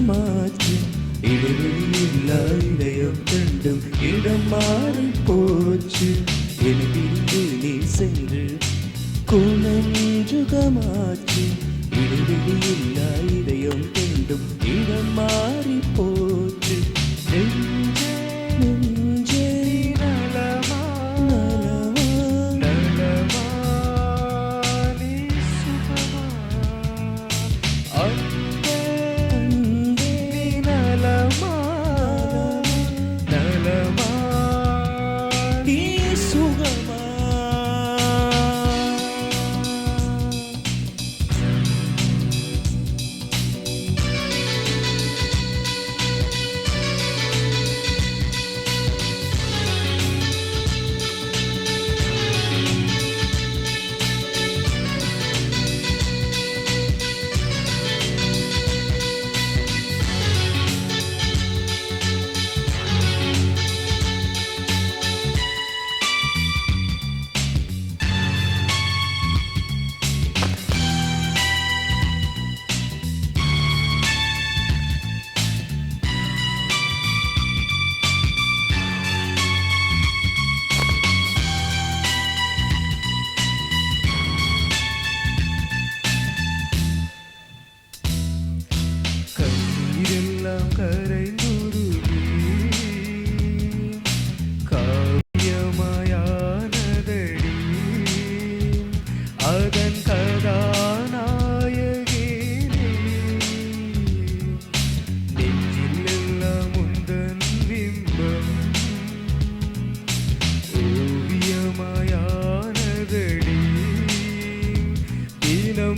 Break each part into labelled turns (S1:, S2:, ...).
S1: குணஞ்சுகமாச்சு இடைவெளியில்லா இதயம் கண்டும் இடம் மாறி போச்சு. எதிரிலே நீ சென்று குணஞ்சுகமாச்சு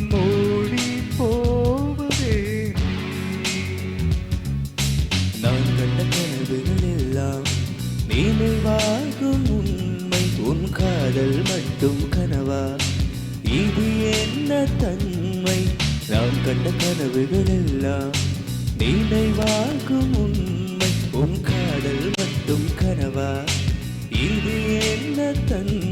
S2: தினம் ஓடி போவதே
S1: நான் கண்ட கனவுகள் எல்லாம் நினைவாகும் உண்மை. உன் காதல் மட்டும் கனவா? இது என்ன தன்மை? நான் கண்ட கனவுகள் எல்லாம் நினைவாகும் உண்மை. உன் காதல் மட்டும் கனவா? இது என்ன தன்மை?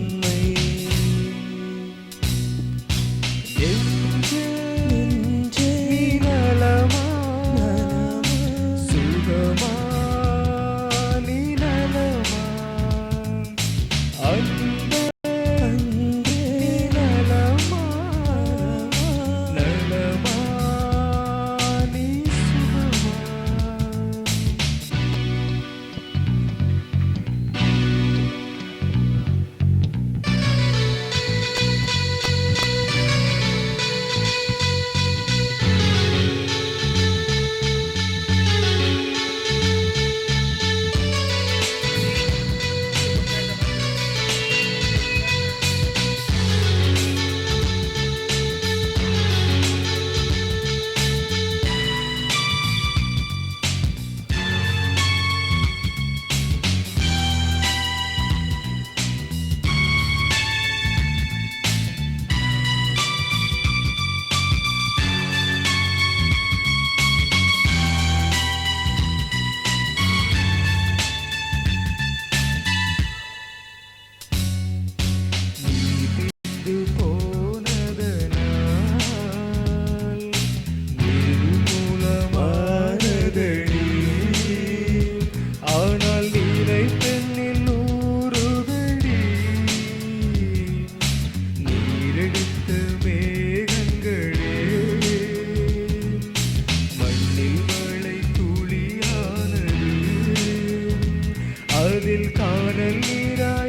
S2: அதில் காணல் நீராயாரியதே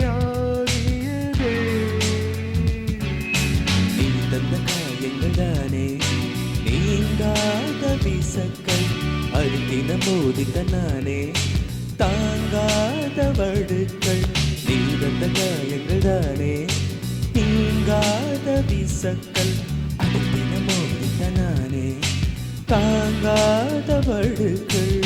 S1: நீ தந்த காயங்கள் தானே நீங்காத விசக்கள் அழுத்தின மோதித்த நானே தாங்காத வடுக்கள் நீ தந்த காயங்கள் தானே. நீங்காத விசக்கள் அழுத்தின மோதித்த நானே தாங்காத வடுக்கள்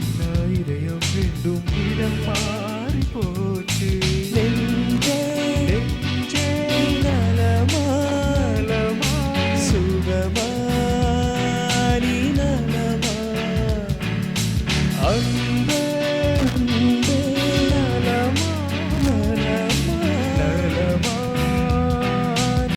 S1: പിന്നായിരയം വീണ്ടും
S2: ഇരമാ